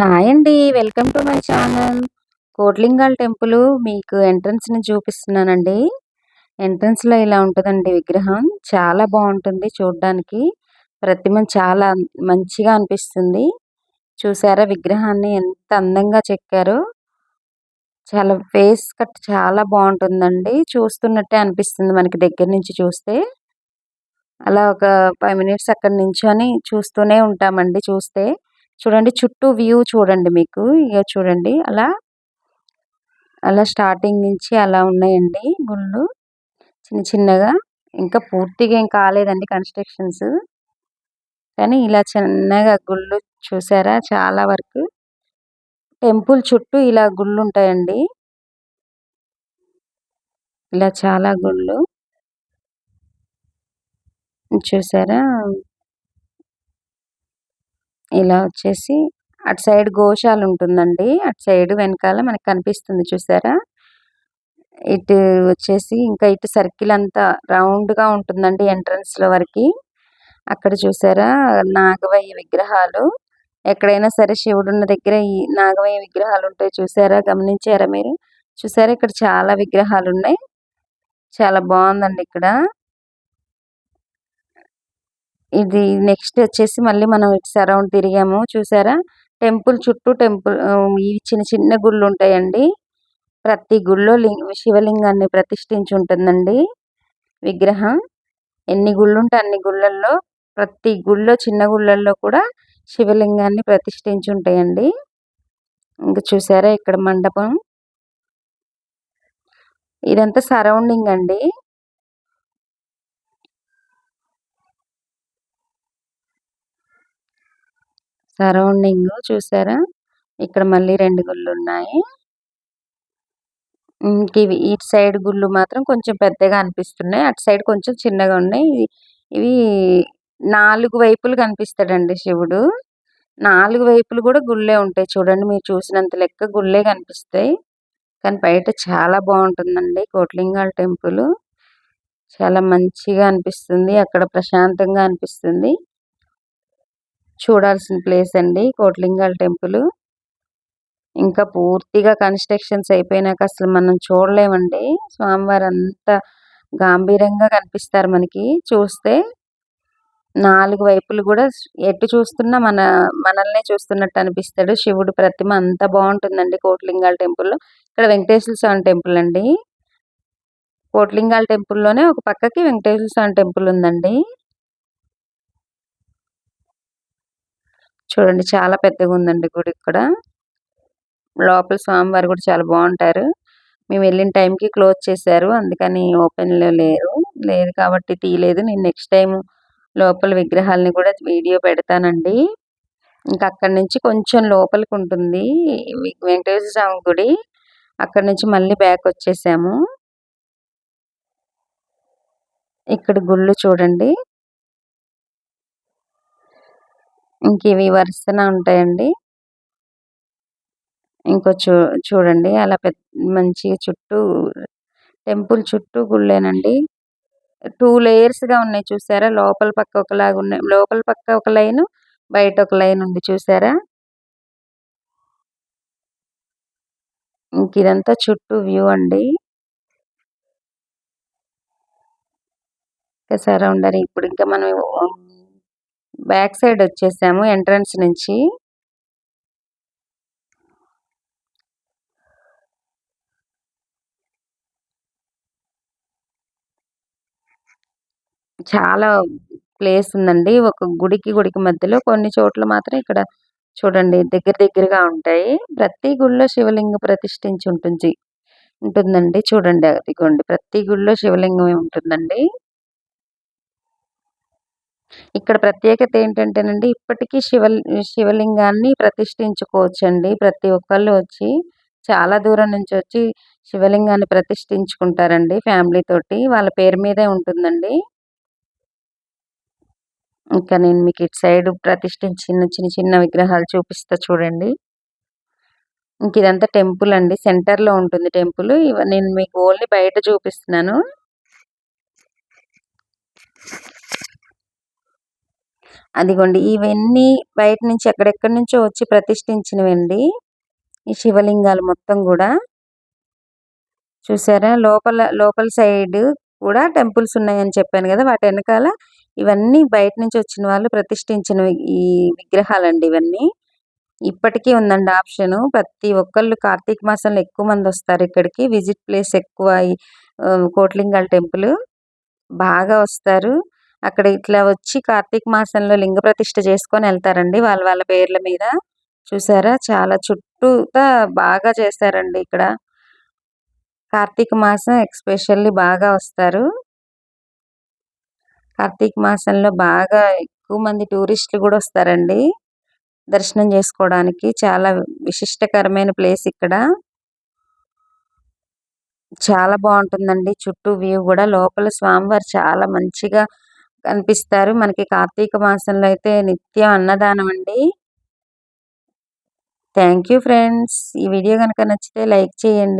Hi అండి. Welcome to my channel. Kotlingal temple మీకు ఎంట్రన్స్ని చూపిస్తున్నానండి. ఎంట్రన్స్లో ఇలా ఉంటుందండి విగ్రహం. చాలా బాగుంటుంది చూడడానికి. ప్రతిమ చాలా మంచిగా అనిపిస్తుంది. చూసారా విగ్రహాన్ని ఎంత అందంగా చెక్కారో. చాలా ఫేస్ కట్ చాలా బాగుంటుందండి. చూస్తున్నట్టే అనిపిస్తుంది మనకి దగ్గర నుంచి చూస్తే. అలా ఒక ఫైవ్ మినిట్స్ అక్కడ నించొని చూస్తూనే ఉంటామండి చూస్తే. చూడండి చుట్టూ వ్యూ చూడండి మీకు. ఇక చూడండి అలా అలా స్టార్టింగ్ నుంచి అలా ఉన్నాయండి గుళ్ళు. చిన్న చిన్నగా. ఇంకా పూర్తిగా ఏం కాలేదండి కన్స్ట్రక్షన్స్ కానీ ఇలా చిన్నగా గుళ్ళు చూసారా? చాలా వరకు. టెంపుల్ చుట్టూ ఇలా గుళ్ళు ఉంటాయండి. ఇలా చాలా గుళ్ళు. చూసారా? ఇలా వచ్చేసి అటు సైడ్ గోశాల ఉంటుందండి. అటు సైడ్ వెనకాల మనకు కనిపిస్తుంది చూసారా? ఇటు వచ్చేసి ఇంకా ఇటు సర్కిల్ అంతా రౌండ్గా ఉంటుందండి ఎంట్రన్స్లో వరకు. అక్కడ చూసారా? నాగవయ్య విగ్రహాలు. ఎక్కడైనా సరే శివుడు ఉన్న దగ్గర ఈ నాగవయ్య విగ్రహాలు ఉంటాయి చూసారా? గమనించారా మీరు? చూసారా? ఇక్కడ చాలా విగ్రహాలు ఉన్నాయి. చాలా బాగుందండి ఇక్కడ. ఇది నెక్స్ట్ వచ్చేసి మళ్ళీ మనం ఇటు సరౌండ్ తిరిగాము చూసారా? టెంపుల్ చుట్టూ టెంపుల్ ఈ చిన్న చిన్న గుళ్ళు ఉంటాయండి. ప్రతి గుళ్ళో శివలింగాన్ని ప్రతిష్ఠించి ఉంటుందండి విగ్రహం. ఎన్ని గుళ్ళు ఉంటే అన్ని గుళ్ళల్లో ప్రతి గుళ్ళో చిన్న గుళ్ళల్లో కూడా శివలింగాన్ని ప్రతిష్ఠించి ఉంటాయండి. ఇంకా చూసారా ఇక్కడ మండపం? ఇదంతా సరౌండింగ్ అండి. సరౌండింగ్ చూసారా? ఇక్కడ మళ్ళీ రెండు గుళ్ళు ఉన్నాయి. ఇవి ఇటు సైడ్ గుళ్ళు మాత్రం కొంచెం పెద్దగా అనిపిస్తున్నాయి. అటు సైడ్ కొంచెం చిన్నగా ఉన్నాయి. ఇవి నాలుగు వైపులు కనిపిస్తాడండి శివుడు. నాలుగు వైపులు కూడా గుళ్ళే ఉంటాయి. చూడండి మీరు చూసినంత లెక్క గుళ్ళే కనిపిస్తాయి. కానీ బయట చాలా బాగుంటుందండి కోట్లింగాల టెంపుల్. చాలా మంచిగా అనిపిస్తుంది. అక్కడ ప్రశాంతంగా అనిపిస్తుంది. చూడాల్సిన ప్లేస్ అండి కోట్లింగాల టెంపుల్. ఇంకా పూర్తిగా కన్స్ట్రక్షన్స్ అయిపోయినాక అసలు మనం చూడలేమండి. స్వామివారు అంత గాంభీరంగా కనిపిస్తారు మనకి. చూస్తే నాలుగు వైపులు కూడా ఎటు చూస్తున్నా మన మనల్నే చూస్తున్నట్టు అనిపిస్తాడు. శివుడు ప్రతిమ అంత బాగుంటుందండి కోట్లింగాల టెంపుల్లో ఇక్కడ వెంకటేశ్వర స్వామి టెంపుల్ అండి. కోట్లింగాల టెంపుల్లోనే ఒక పక్కకి వెంకటేశ్వర స్వామి టెంపుల్ ఉందండి. చూడండి చాలా పెద్దగా ఉందండి గుడి ఇక్కడ. లోపల స్వామివారు కూడా చాలా బాగుంటారు. మేము వెళ్ళిన టైంకి క్లోజ్ చేశారు అందుకని ఓపెన్లో లేరు. లేదు కాబట్టి తీయలేదు నేను నెక్స్ట్ టైం లోపల విగ్రహాలని కూడా వీడియో పెడతానండి. ఇంకా అక్కడి నుంచి కొంచెం లోపలికి ఉంటుంది వెంకటేశ్వర స్వామి గుడి. అక్కడి నుంచి మళ్ళీ బ్యాక్ వచ్చేసాము. ఇక్కడ గుళ్ళు చూడండి. ఇంక ఇవి వరుసన ఉంటాయండి. ఇంకో చూ చూడండి అలా పెద్ద మంచిగా చుట్టూ టెంపుల్ చుట్టూ గుళ్ళేనండి. టూ లేయర్స్గా ఉన్నాయి చూసారా? లోపల పక్క ఒకలాగా ఉన్నాయి లోపల పక్క ఒక లైన్ బయట ఒక లైన్ ఉంది చూసారా? ఇంక ఇదంతా చుట్టూ వ్యూ అండి. సరౌండర్ ఇప్పుడు ఇంకా మనం బ్యాక్ సైడ్ వచ్చేసాము ఎంట్రన్స్ నుంచి. చాలా ప్లేస్ ఉందండి. ఒక గుడికి గుడికి మధ్యలో కొన్ని చోట్ల మాత్రం ఇక్కడ చూడండి దగ్గర దగ్గరగా ఉంటాయి. ప్రతి గుళ్ళో శివలింగ ప్రతిష్ఠించి ఉంటుంది. ఉంటుందండి. చూడండి అదిగోండి. ప్రతి గుళ్ళో శివలింగమే ఉంటుందండి. ఇక్కడ ప్రత్యేకత ఏంటంటేనండి ఇప్పటికీ శివ శివలింగాన్ని ప్రతిష్ఠించుకోవచ్చండి. ప్రతి ఒక్కళ్ళు వచ్చి చాలా దూరం నుంచి వచ్చి శివలింగాన్ని ప్రతిష్ఠించుకుంటారండి ఫ్యామిలీ తోటి. వాళ్ళ పేరు మీదే ఉంటుందండి. ఇంకా నేను మీకు ఇటు సైడ్ ప్రతిష్ఠించిన చిన్న చిన్న విగ్రహాలు చూపిస్తా చూడండి. ఇంక ఇదంతా టెంపుల్ అండి. సెంటర్లో ఉంటుంది టెంపుల్. నేను మీకు ఓన్లీ బయట చూపిస్తున్నాను. అదిగోండి ఇవన్నీ బయట నుంచి ఎక్కడెక్కడి నుంచో వచ్చి ప్రతిష్ఠించినవండి. ఈ శివలింగాలు మొత్తం కూడా. చూసారా? లోపల లోపల సైడ్ కూడా టెంపుల్స్ ఉన్నాయని చెప్పాను కదా! వాటి వెనకాల ఇవన్నీ బయట నుంచి వచ్చిన వాళ్ళు ప్రతిష్ఠించిన ఈ విగ్రహాలండి ఇవన్నీ. ఇప్పటికీ ఉందండి ఆప్షన్. ప్రతి ఒక్కళ్ళు కార్తీక మాసంలో ఎక్కువ మంది వస్తారు ఇక్కడికి. విజిట్ ప్లేస్ ఎక్కువ కోట్లింగాల టెంపుల్. బాగా వస్తారు. అక్కడ ఇట్లా వచ్చి కార్తీక మాసంలో లింగ ప్రతిష్ట చేసుకొని వెళ్తారండి వాళ్ళ వాళ్ళ పేర్ల మీద. చూసారా? చాలా చుట్టూతా బాగా చేస్తారండి ఇక్కడ. కార్తీక మాసం ఎక్స్పెషల్లీ బాగా వస్తారు. కార్తీక మాసంలో బాగా ఎక్కువ మంది టూరిస్టులు కూడా వస్తారండి దర్శనం చేసుకోవడానికి. చాలా విశిష్టకరమైన ప్లేస్ ఇక్కడ. చాలా బాగుంటుందండి. చుట్టూ వ్యూ కూడా. లోపల స్వామివారు చాలా మంచిగా కనిపిస్తారు. మనకి కార్తీక మాసంలో అయితే నిత్యం అన్నదానం అండి. Thank you friends. ఈ వీడియో కనుక నచ్చితే లైక్ చేయండి.